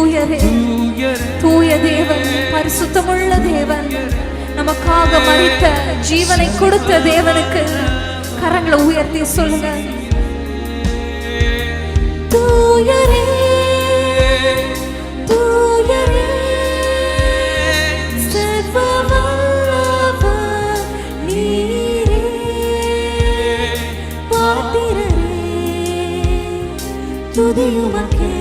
தூயரே தூய தேவன் பரிசுத்தமுள்ள தேவன். நமக்காக மறித்த ஜீவனை கொடுத்த தேவனுக்கு கரங்களை உயர்த்தி சொல்லுங்க. தூயரே தூயரே சர்வ வல்லவர் துதியுமக்கே.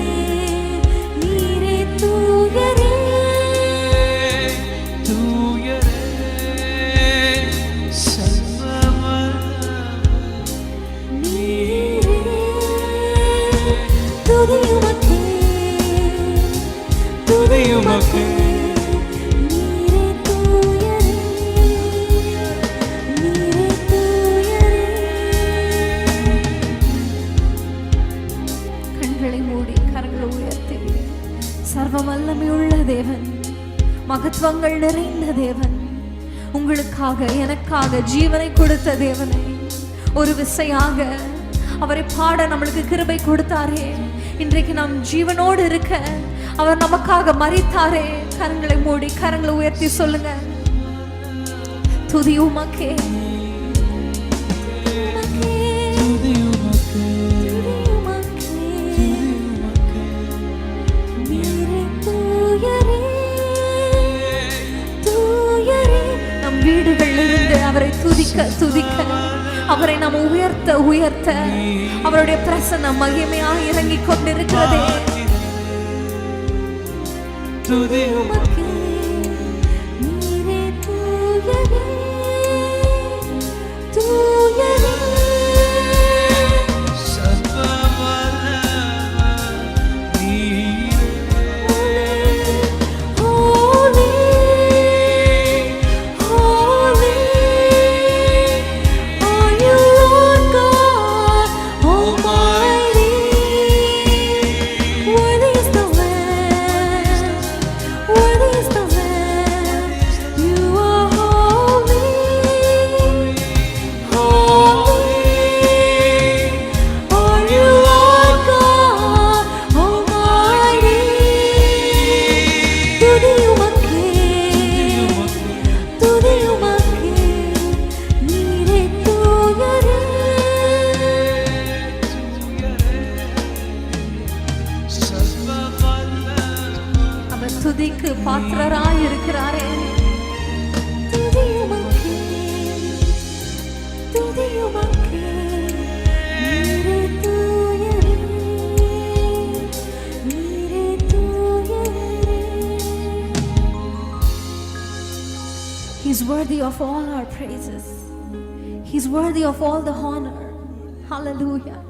சர்வ வல்லமையுள்ள தேவன். மகத்துவங்கள் நிறைந்த தேவன். உங்களுக்காக எனக்காக ஜீவனை கொடுத்த தேவனை. ஒரு விசையாக அவரை பாட நம்மளுக்கு கிருபை கொடுத்தாரே. இன்றைக்கு நாம் ஜீவனோடு இருக்க அவர் நமக்காக மறித்தாரே கரங்களை மூடி கரங்களை உயர்த்தி சொல்லுங்க. துதி அவரை துதிக்க துதிக்க அவரை நாம் உயர்த்த உயர்த்த அவருடைய பிரசனம் மகிமையா இறங்கிக் கொண்டிருக்கிறதே உமக்கே. அவர் துதிக்கு பாத்திரராய் இருக்கிறாரே துதி உமக்கே துதி உமக்கே நீரே தூயரே நீரே தூயரே He's worthy of all our praises. He's worthy of all the honor. Hallelujah.